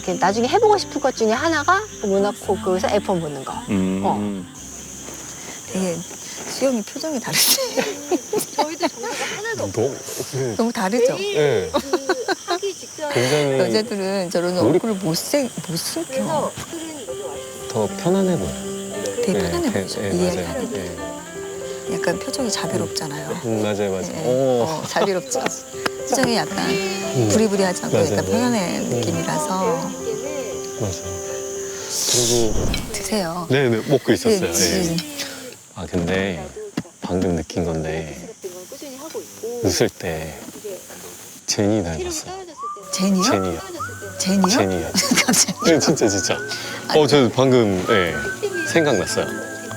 이렇게 나중에 해보고 싶은 것 중에 하나가 모나코 그에서 F1 보는 거. 음. 어. 되게 수영이 표정이 다르지. 저희도 정보가 하나도 너무 너무 다르죠. 네. 하기 직전. 굉장히 여자들은 저런 우리- 얼굴을 못, 생, 못 숨겨. 스크린이 여기 와 있어요. 더 편안해 보여. 되게 네, 편안해 네, 보이죠. 네, 이해를 맞아요. 하는. 네. 약간 표정이 자비롭잖아요. 음, 맞아요, 맞아요. 네. 오. 어, 자비롭죠. 표정이 약간 음, 부리부리하지 않고 맞아요. 약간 편안한 음. 느낌이라서 맞아요. 그리고 드세요. 네네 먹고 있었어요. 네, 네. 지- 아 근데 방금 느낀 건데 웃을 때 제니 닮았어. 제니요? 제니요. 제니요? 제니요. 갑자기. 네 진짜 진짜. 어 저 방금 네, 생각났어요.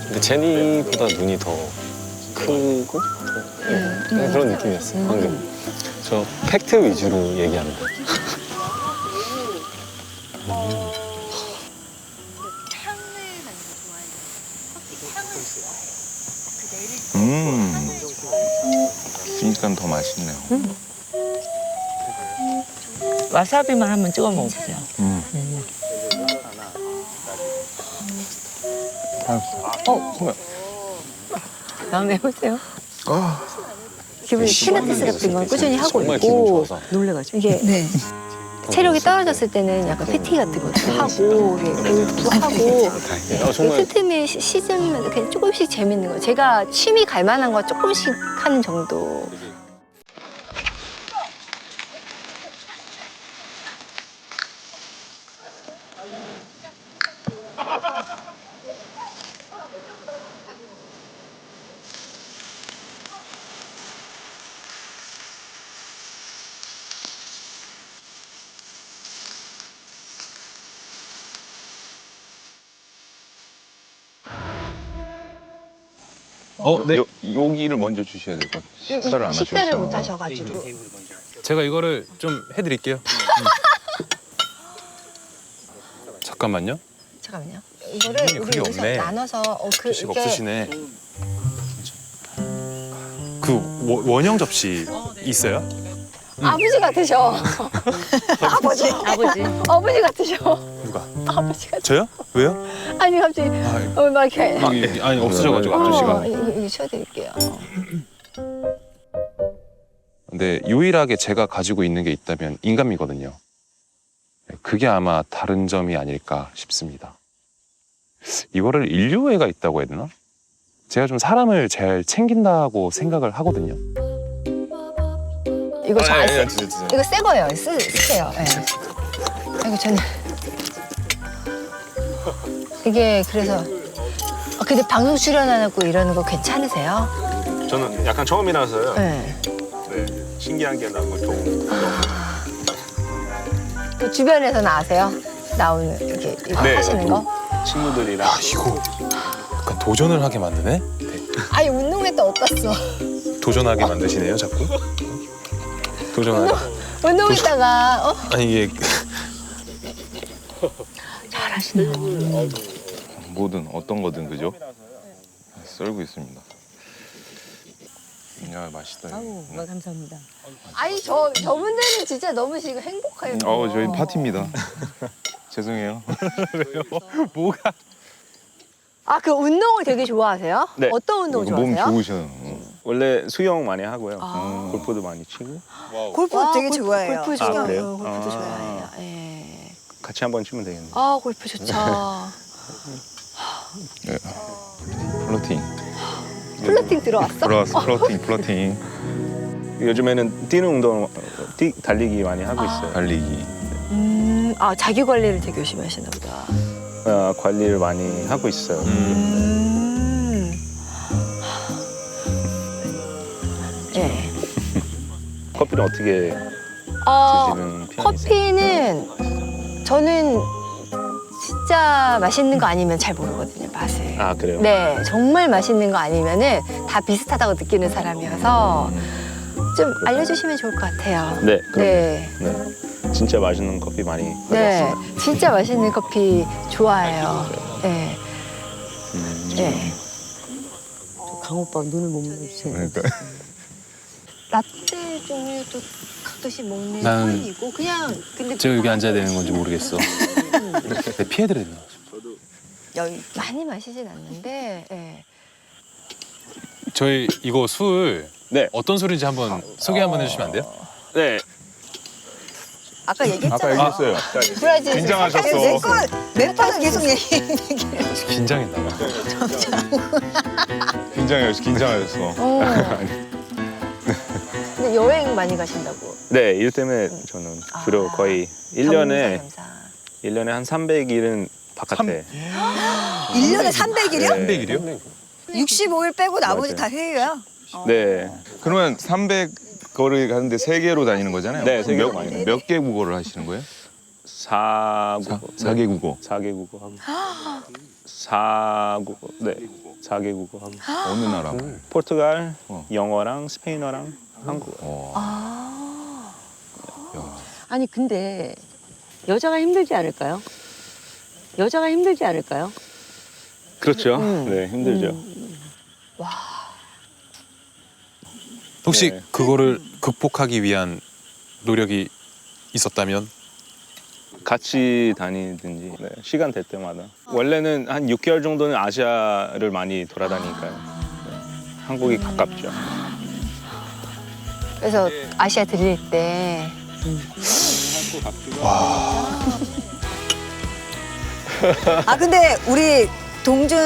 근데 제니보다 눈이 더 크고 더 네, 그냥 그런 느낌이었어요. 방금 저 팩트 위주로 얘기합니다. 음. 그러니까 더 맛있네요. 와사비만 한번 찍어 먹어보세요. 음. 어, 다음에 해보세요. 아, 기분이 피라테스라는 건 꾸준히 하고 있고. 놀래가지고. 이게 네. 체력이 떨어졌을 때는 약간 PT 같은 것도 하고 이게 골프 하고 다행이에요. 아, 정말 틈틈이 시- 시즌마다 그냥 조금씩 재밌는 거 제가 취미 갈 만한 거 조금씩 하는 정도 어, 네. 요, 여기를 먼저 주셔야 될 것 같아요. 식사를 안 식사를 하셔서. 못 하셔가지고 제가 이거를 좀 해드릴게요. 음. 잠깐만요. 잠깐만요 이거를 손님이 우리 그게 여기서 없네. 나눠서 어, 그 접시가 이게 없으시네. 그 원- 원형 접시 있어요? 아버지 같으셔 아버지 아버지. 아버지 같으셔? 아버지 같 저요? 왜요? 아니 갑자기 아, 어, 막 이렇게 아, 예, 아니 없어져가지고 어. 이거 이거 치워드릴게요 근데 유일하게 제가 가지고 있는 게 있다면 인간미거든요. 네, 그게 아마 다른 점이 아닐까 싶습니다. 이거를 인류애가 있다고 해야 되나? 제가 좀 사람을 잘 챙긴다고 생각을 하거든요. 이거 아, 잘 예, 쓰, 예, 진짜, 진짜. 이거 새 거예요 쓰, 쓰세요 예. 이거 저는 이게 그래서 아, 근데 방송 출연하고 이러는 거 괜찮으세요? 저는 약간 처음이라서요. 네. 네. 신기한 게 나고 좀. 또 주변에서는 아세요? 나오는 이렇게 이거 네. 하시는 거? 친구들이랑 아 이거 약간 도전을 하게 만드네. 아니 운동회 때 어땠어? 도전하게 만드시네요, 자꾸. 도전하게. 운동했다가 어? 아니 이게 뭐든 어떤 거든 그죠? 썰고 있습니다. 야 맛있다. 이거. 아우, 뭐 감사합니다. 아니 저 저분들은 진짜 너무 지금 행복해요. 어, 저희 파티입니다. 죄송해요. 뭐가? 아 그 운동을 되게 좋아하세요? 네. 어떤 운동 몸 좋아하세요? 좋으셔. 원래 수영 많이 하고요. 아. 골프도 많이 치고 골프 와, 되게 골프- 좋아해요. 골프 아, 좋아해요. 그래요? 골프도 아. 좋아해요. 예. 같이 한번 치면 되겠네요. 아 골프 좋죠. 플러팅. 플러팅 들어왔어? 들어왔어. 플러팅, 플러팅. 요즘에는 뛰는 운동, 뛰, 달리기 많이 하고 있어요. 달리기. 음, 아 자기 관리를 되게 열심히 하시나 보다. 어, 관리를 많이 하고 있어요. 음. 예. 커피는 어떻게 어, 드시는 편이세요? 커피는 저는 진짜 맛있는 거 아니면 잘 모르거든요 맛을. 아 그래요? 네, 정말 맛있는 거 아니면은 다 비슷하다고 느끼는 사람이어서 좀 알려주시면 좋을 것 같아요. 네, 그럼 네, 네. 진짜 맛있는 커피 많이 네, 가져왔습니다. 진짜 맛있는 커피 좋아해요. 네, 음. 네. 강 오빠 눈을 못 마주치네. 그러니까. 라떼 과일 종류 또 가끔씩 먹는 나는 편이고 그냥 근데 제가 여기 앉아야 되는 건지 모르겠어. 내 피해드려야 되나? 여기 많이 마시진 않는데 예. 저희 이거 술 네. 어떤 술인지 한번 소개 한번 해주시면 안 돼요? 네. 아까 얘기했잖아. 아까 얘기했어요. 브라질 긴장하셨어. 내거내 거는 계속 얘기. 긴장했나 봐. 긴장하셨어. 긴장하셨어. 어. 여행 많이 가신다고 네, 일 때문에 저는 주로 아, 거의 1년에 겸사 겸사. 1년에 한 300일은 바깥에. 1년에 300일이요? 네. 300일이요? 65일 빼고 나머지 맞아요. 다 해외야. 네. 그러면 300 거리 가는데 세 개로 다니는 거잖아요. 네, 세 개로 몇, 많이 다녀요. 몇개 국어를 하시는 거예요? 4국어. 4개 국어. 4개 국어 하고. 4국어. 네. 4개 국어 하고. 어느 나라? 포르투갈, 어. 영어랑 스페인어랑 한국어. 어. 아. 아니 근데 여자가 힘들지 않을까요? 여자가 힘들지 않을까요? 그렇죠. 음. 네, 힘들죠. 혹시 네. 그거를 극복하기 위한 노력이 있었다면? 같이 다니든지 네, 시간 될 때마다 원래는 한 6개월 정도는 아시아를 많이 돌아다니니까요. 네, 한국이 가깝죠. 그래서 아시아 들릴 때. 아 근데 우리 동준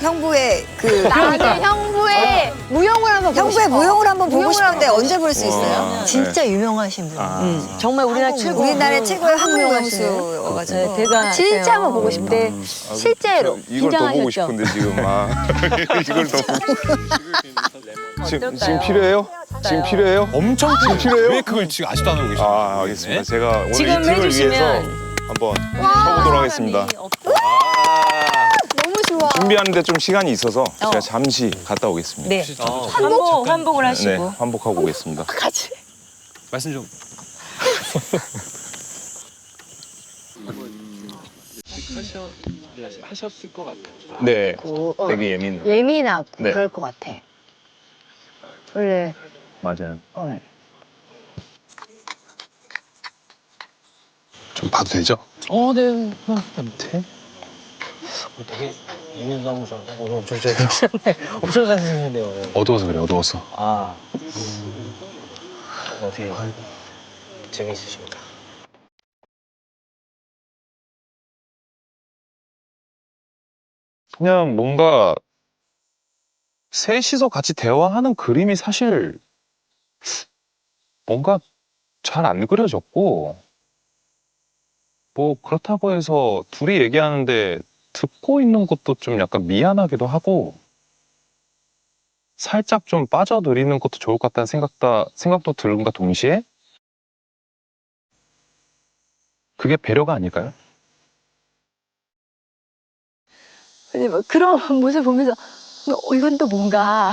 형부의 그 나는 형부의 무용을 한번 보고 형부의 싶어. 무용을 한번 보고 무용을 싶은데 언제 볼 수 있어요? 와. 진짜 유명하신 분. 아, 음, 정말 우리나라 최고 우리나라의 최고의 한국. 명수여가지고. 네, 대단. 진짜 한번 보고 싶대. 음, 아, 실제로 저 이걸 더 보고 긴장하셨죠? 싶은데 지금 아 이걸 더 보고 지금? 지금 필요해요? 지금 필요해요? 엄청 지금 필요해요? 왜 그걸 지금 아직도 안 하고 계시나요? 아 알겠습니다. 네? 제가 오늘 이 지금 팀을 해주시면 위해서 한번 쳐보도록 하겠습니다. 좋아. 준비하는데 좀 시간이 있어서 제가 잠시 갔다 오겠습니다. 네. 아, 환복 환복을 네, 하시고. 환복하고 오겠습니다. 같이. 말씀 좀. 네, 되게 예민. 예민하고 네. 그럴 것 같아. 원래 맞아요. 어. 좀 봐도 되죠? 어, 네. 돼? 되게 있는 사무소 오늘 엄청 잘 엄청 잘 생겼네요. 어두워서 그래, 어두워서. 아, 어떻게 재미있으십니까? 그냥 뭔가 셋이서 같이 대화하는 그림이 사실 뭔가 잘 안 그려졌고 뭐 그렇다고 해서 둘이 얘기하는데 듣고 있는 것도 좀 약간 미안하기도 하고 살짝 좀 빠져들이는 것도 좋을 것 같다는 생각다, 생각도 들는가 동시에 그게 배려가 아닐까요? 근데 뭐 그런 모습 보면서 어, 이건 또 뭔가?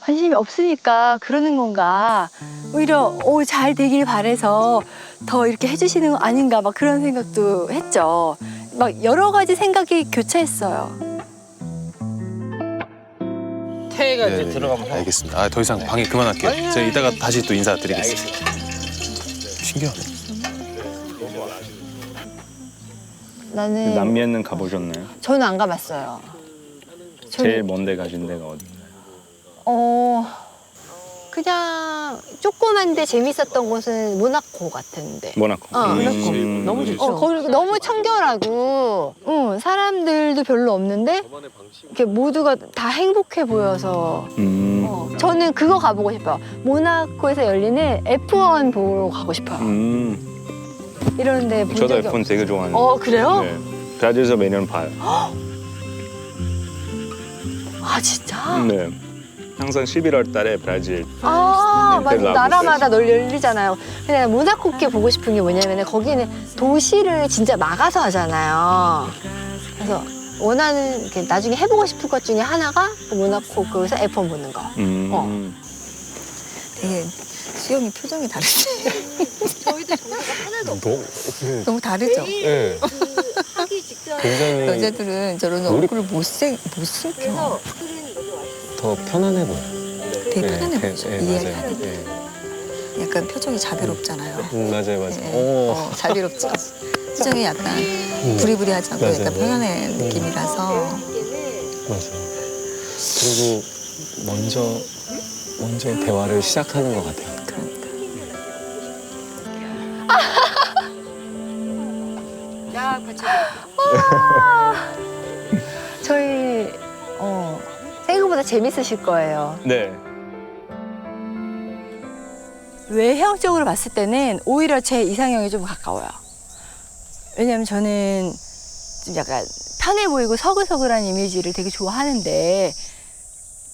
관심이 없으니까 그러는 건가? 오히려 오, 잘 되길 바래서 더 이렇게 해주시는 거 아닌가? 막 그런 생각도 했죠 막 여러 가지 생각이 교차했어요 태가 이제 네네. 들어가면 알겠습니다. 아, 더 이상 방해 그만할게요. 제가 이따가 다시 또 인사드리겠습니다. 신기하네. 나는 남미에는 가보셨나요? 저는 안 가봤어요 제일 먼데 가신 데가 어디인가요? 어 그냥 조그만데 재밌었던 곳은 모나코 같은데 모나코. 어, 모나코. 음. 너무 좋죠. 어, 거기 너무 청결하고, 응, 사람들도 별로 없는데, 이렇게 모두가 다 행복해 보여서, 음. 어, 저는 그거 가보고 싶어요. 모나코에서 열리는 F1 보러 가고 싶어요. 음. 이런데 본 저도 적이 F1 되게 좋아하는데. 없... 어, 그래요? 네. 브라질에서 매년 봐요. 아, 진짜? 네. 항상 11월 달에 브라질. 아, 맞아. 나라마다 널 열리잖아요. 근데 모나코께 보고 싶은 게 뭐냐면, 거기는 도시를 진짜 막아서 하잖아요. 그래서 원하는, 이렇게 나중에 해보고 싶은 것 중에 하나가 그 모나코 거기서 F1 보는 거. 음. 어. 되게 수영이 표정이 다르지. 저희도 정보가 하나도 없어요. 너무 다르죠. 네. 하기 직전. 굉장히 여자들은 저런 얼굴을 못 생, 못 숨겨. 그래서 더 편안해 보여. 되게 네, 편안해 네, 보이죠. 네, 이해를 맞아요. 하는. 네. 약간 표정이 자비롭잖아요. 음, 맞아요, 맞아요. 네. 오. 어, 자비롭죠. 표정이 약간 부리부리하지 않고 맞아요. 약간 편안한 느낌이라서 맞아요. 그리고 먼저 먼저 대화를 시작하는 것 같아요. 그러니까. 저희 재밌으실 거예요. 네. 외형적으로 봤을 때는 오히려 제 이상형이 좀 가까워요. 왜냐면 저는 좀 약간 편해 보이고 서글서글한 이미지를 되게 좋아하는데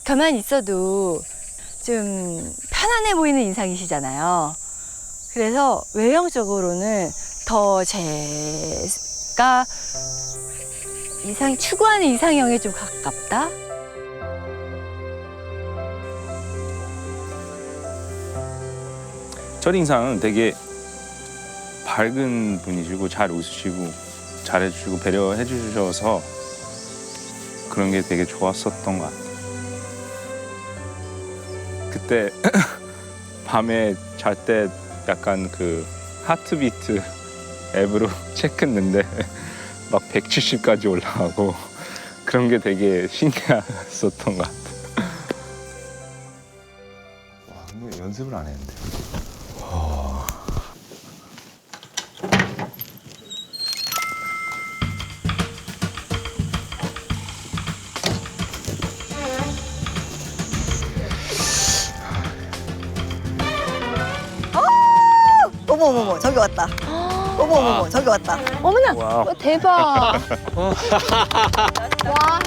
가만히 있어도 좀 편안해 보이는 인상이시잖아요. 그래서 외형적으로는 더 제가 이상 추구하는 이상형에 좀 가깝다. 첫인상은 되게 밝은 분이시고 잘 웃으시고 잘해주시고 배려해 주셔서 그런 게 되게 좋았었던 것 같아요. 그때 밤에 잘 때 약간 그 하트비트 앱으로 체크했는데 막 170까지 올라가고 그런 게 되게 신기했었던 것 같아요. 와, 연습을 안 했는데. 왔다. 어머 어머 어머 저기 왔다. 어머나, 와우. 어, 대박. 와.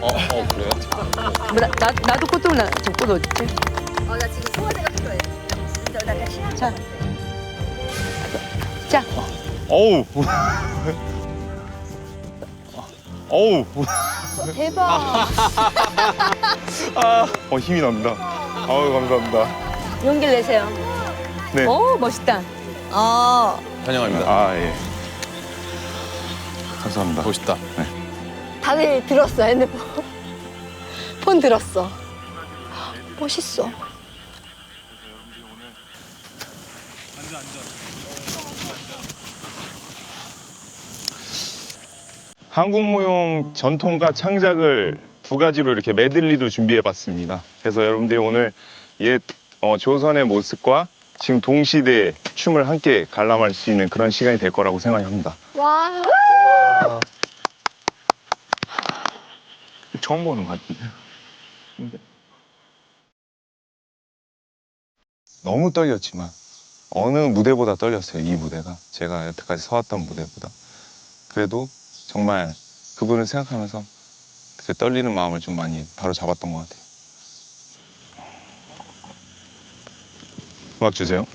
어, 어 그래요? 나, 나, 나도 꽃도 나, 저꽃 어딨지? 어우. 어우. 대박. 아, 어 힘이 납니다. 아우 감사합니다. 용기를 내세요. 네. 어, 멋있다. 어 환영합니다. 아 예. 감사합니다. 멋있다. 다들 들었어, 핸드폰. 폰 들었어. 멋있어. 한국 무용 전통과 창작을 두 가지로 이렇게 메들리로 준비해봤습니다. 그래서 여러분들이 오늘 옛 어, 조선의 모습과 지금 동시대의 춤을 함께 관람할 수 있는 그런 시간이 될 거라고 생각합니다. 와. 처음 보는 것 같은데요. 근데 너무 떨렸지만 어느 무대보다 떨렸어요. 이 무대가 제가 여태까지 서왔던 무대보다 그래도 정말 그분을 생각하면서 그 떨리는 마음을 좀 많이 바로 잡았던 것 같아요. 음악 주세요.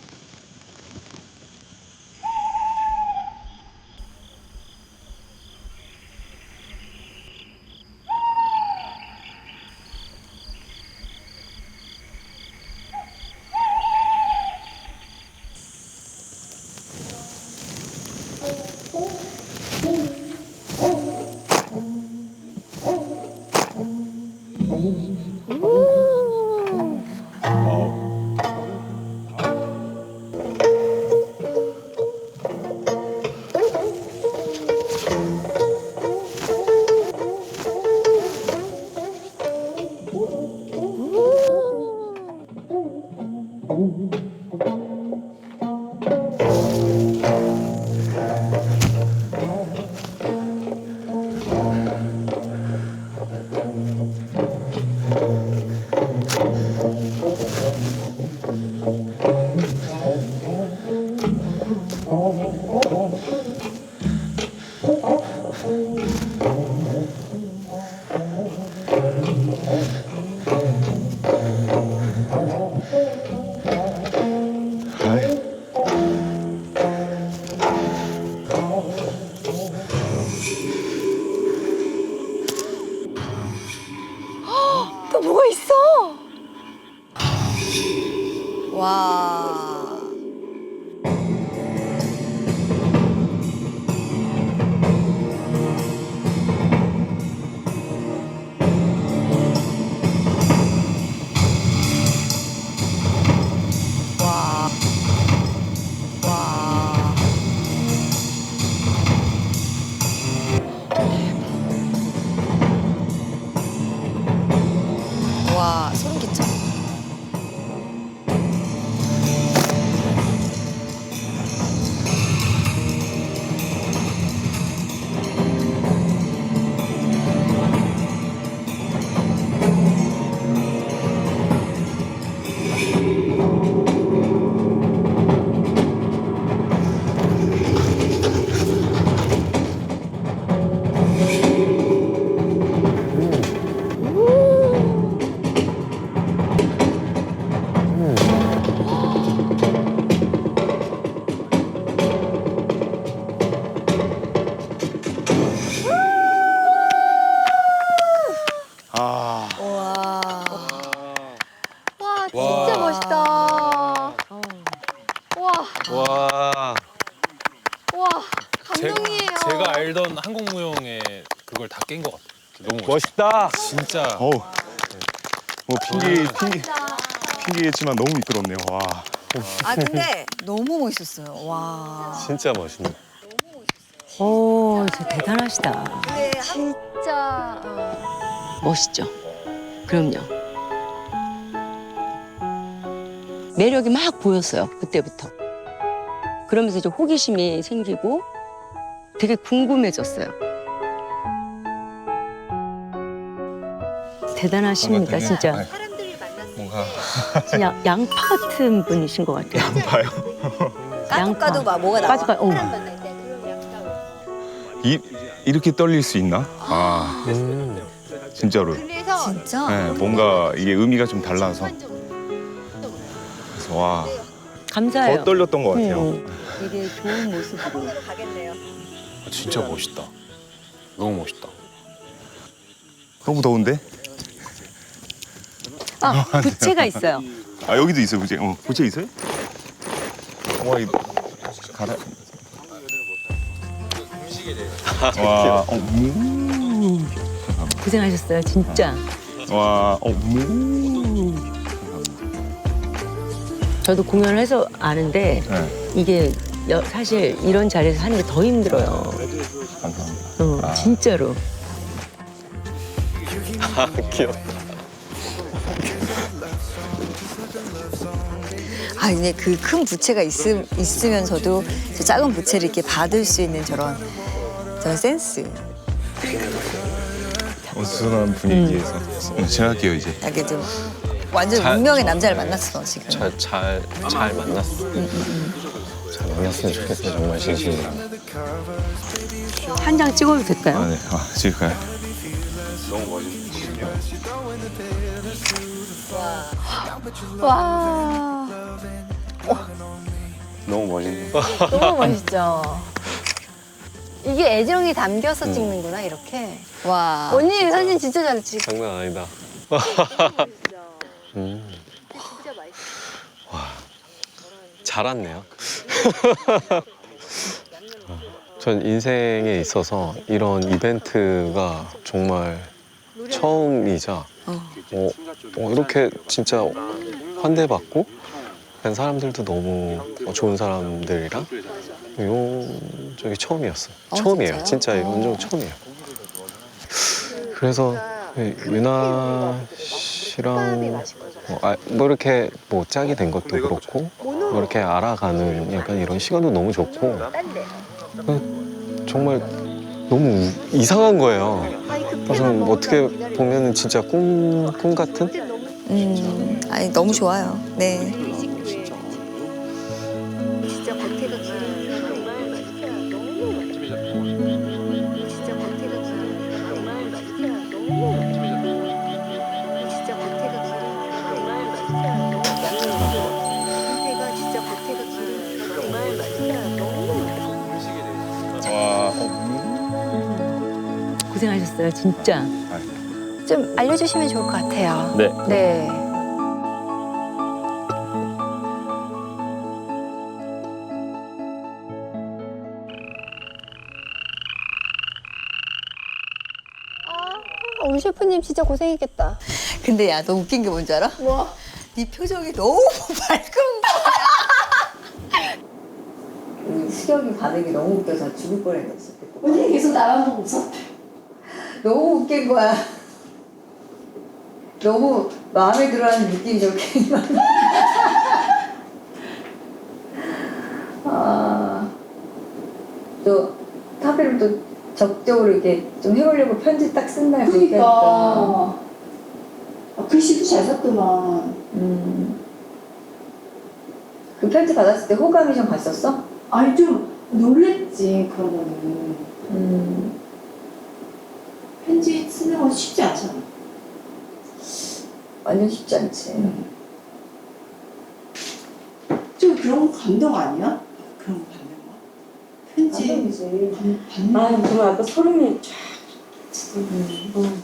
진짜 멋있다. 와, 와. 와, 제, 감동이에요. 제가 알던 한국 무용의 그걸 다 깬 것 같아요. 너무 멋있다. 진짜 어우. 뭐 핑계 핑계 핑계겠지만 너무 미끄럽네요. 와. 아 근데 너무 멋있었어요. 와. 진짜 멋있네. 오, 진짜 대단하시다. 진짜. 어. 멋있죠? 그럼요. 매력이 막 보였어요, 그때부터. 그러면서 이제 호기심이 생기고 되게 궁금해졌어요. 대단하십니다, 진짜. 뭔가 진짜 양파 같은 분이신 것 같아요. 양파요. 까도 까도 막 뭐가 나와. 까지 봐, 어. 이 이렇게 떨릴 수 있나? 아 음. 진짜로. 그래서 진짜. 네, 뭔가 이게 의미가 좀 달라서 와. 감사해요. 더 떨렸던 것 같아요. 음, 되게 좋은 모습으로. 가겠네요. 진짜 멋있다. 너무 멋있다. 너무 더운데? 아, 부채가 있어요. 아 여기도 있어요 부채. 어 부채 있어요? 와 이. 가라. 와, 어, 무. 고생하셨어요, 진짜. 와, 어, 무. 저도 공연을 해서 아는데 네, 이게 여- 사실 이런 자리에서 하는 게 더 힘들어요. 감사합니다. 어, 아. 진짜로. 아 귀엽다. 아 근데 그큰 부채가 있음, 있으면서도 저 작은 부채를 이렇게 받을 수 있는 저런 저런 센스. 어수선한 분위기에서 어, 지나갈게요 이제. 이게 좀 완전 잘- 운명의 남자를 만났어 지금. 잘 잘 잘 만났어. 잘 만났으면 좋겠어요 정말 진심으로. 한 장 찍어도 될까요? 아, 네. 아, 지금까요. 와, 너무 멋있네. 너무 멋있죠. 이게 애정이 담겨서 찍는구나 이렇게. 와. 언니 이 사진 진짜 잘 찍. 장난 아니다. 음. 와, 잘 왔네요. 전 인생에 있어서 이런 이벤트가 정말 처음이자 어, 어, 이렇게 진짜 환대받고 그런 사람들도 너무 어, 좋은 사람들이랑 이런 적이 처음이었어요. 어, 처음이에요. 진짜요? 진짜 이런 적 처음이에요. 그래서 네, 유나 씨 랑 뭐, 아, 뭐 이렇게 뭐 짝이 된 것도 그렇고 뭐 이렇게 알아가는 약간 이런 시간도 너무 좋고 그 정말 너무 이상한 거예요. 그래서 뭐 어떻게 보면은 진짜 꿈, 꿈 같은? 음. 아니 너무 좋아요. 네. 진짜 겉에가 기름 고생하셨어요, 진짜. 좀 알려주시면 좋을 것 같아요. 네. 네. 아, 우리 셰프님 진짜 고생했겠다. 근데 야 너 웃긴 게 뭔지 알아? 뭐? 네 표정이 너무 밝은 거야. 우리 수경이 반응이 너무 웃겨서 죽을 뻔했어. 언니 계속 나만 보고 웃었대. 너무 웃긴 거야. 너무 마음에 들어하는 느낌이 저렇게. 아, 또 하필이면 또 적극적으로 이렇게 좀 해보려고 편지 딱 쓴다 그렇게 하니까. 그러니까 아, 글씨도 잘 썼더만 음. 그 편지 받았을 때 호감이 좀 갔었어? 아니 좀 놀랬지 그러고는 음. 편지 쓰는 건 쉽지 않잖아 완전 쉽지 않지. 좀 그런 거 감동 아니야? 그런 거 받는 거 편지 감동이지. 받- 받는 아, 그럼 아까 소름이 쫙. 음.